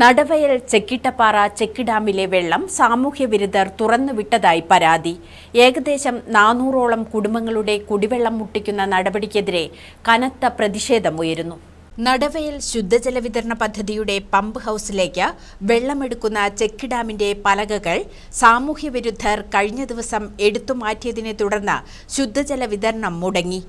Nadavayal ചെക്കിട്ടപ്പാറ check ഡാമിലെ വെള്ളം സാമൂഹ്യ വിരുദ്ധർ തുറന്നുവിട്ടതായി പരാതി. ഏകദേശം നാനൂറോളം കുടുംബങ്ങളുടെ കുടിവെള്ളം മുട്ടിക്കുന്ന നടപടിക്കെതിരെ കനത്ത പ്രതിഷേധമുയരുന്നു. നടവയൽ ശുദ്ധജല വിതരണ പദ്ധതിയുടെ പമ്പ് ഹൌസിലേക്ക് വെള്ളമെടുക്കുന്ന ചെക്ക് ഡാമിന്റെ പലകകൾ സാമൂഹ്യ വിരുദ്ധർ കഴിഞ്ഞ ദിവസം എടുത്തുമാറ്റിയതിനെ തുടർന്ന് ശുദ്ധജല വിതരണം മുടങ്ങി.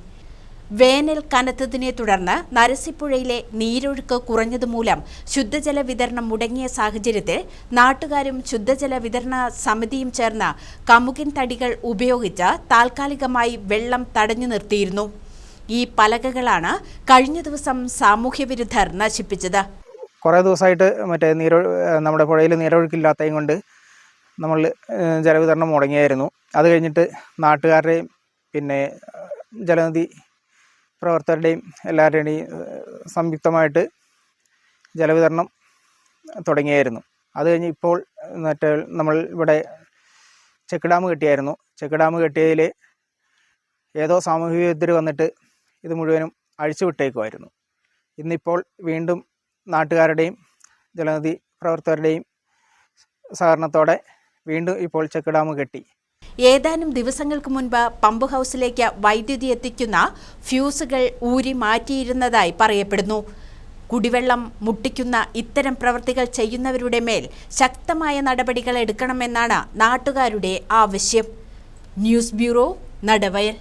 വേനൽ കനത്തതിനെ തുടർന്ന് നരസിപ്പുഴയിലെ നീരൊഴുക്ക് കുറഞ്ഞതുമൂലം ശുദ്ധജല വിതരണം മുടങ്ങിയ സാഹചര്യത്തിൽ നാട്ടുകാരും ശുദ്ധജല വിതരണ സമിതിയും ചേർന്ന് കമുകിൻ തടികൾ ഉപയോഗിച്ച് താൽക്കാലികമായി വെള്ളം തടഞ്ഞു നിർത്തിയിരുന്നു. ഈ പലകകളാണ് കഴിഞ്ഞ ദിവസം സാമൂഹ്യവിരുദ്ധർ നശിപ്പിച്ചത്. കുറേ ദിവസമായിട്ട് മറ്റേ നീരൊ നമ്മുടെ പുഴയിൽ നീരൊഴുക്കില്ലാത്തതും കൊണ്ട് നമ്മൾ ജലവിതരണം മുടങ്ങിയായിരുന്നു. അത് കഴിഞ്ഞിട്ട് നാട്ടുകാരുടെയും പിന്നെ ജലനിധി പ്രവർത്തകരുടെയും എല്ലാവരുടെയും സംയുക്തമായിട്ട് ജലവിതരണം തുടങ്ങിയായിരുന്നു. അത് കഴിഞ്ഞ് ഇപ്പോൾ മറ്റേ നമ്മൾ ഇവിടെ ചെക്ക് ഡാം കെട്ടിയായിരുന്നു. ചെക്ക് ഡാം കെട്ടിയതിൽ ഏതോ സാമൂഹിക വിരുദ്ധർ വന്നിട്ട് ഇത് മുഴുവനും അഴിച്ചു വിട്ടേക്കുമായിരുന്നു. ഇന്നിപ്പോൾ വീണ്ടും നാട്ടുകാരുടെയും ജലനിധി പ്രവർത്തകരുടെയും സഹകരണത്തോടെ വീണ്ടും ഇപ്പോൾ ചെക്ക് ഡാം കെട്ടി. ഏതാനും ദിവസങ്ങൾക്ക് മുൻപ് പമ്പ് ഹൌസിലേക്ക് വൈദ്യുതി എത്തിക്കുന്ന ഫ്യൂസുകൾ ഊരി മാറ്റിയിരുന്നതായി പറയപ്പെടുന്നു. കുടിവെള്ളം മുട്ടിക്കുന്ന ഇത്തരം പ്രവൃത്തികൾ ചെയ്യുന്നവരുടെ മേൽ ശക്തമായ നടപടികൾ എടുക്കണമെന്നാണ് നാട്ടുകാരുടെ ആവശ്യം. News bureau Nadavayal.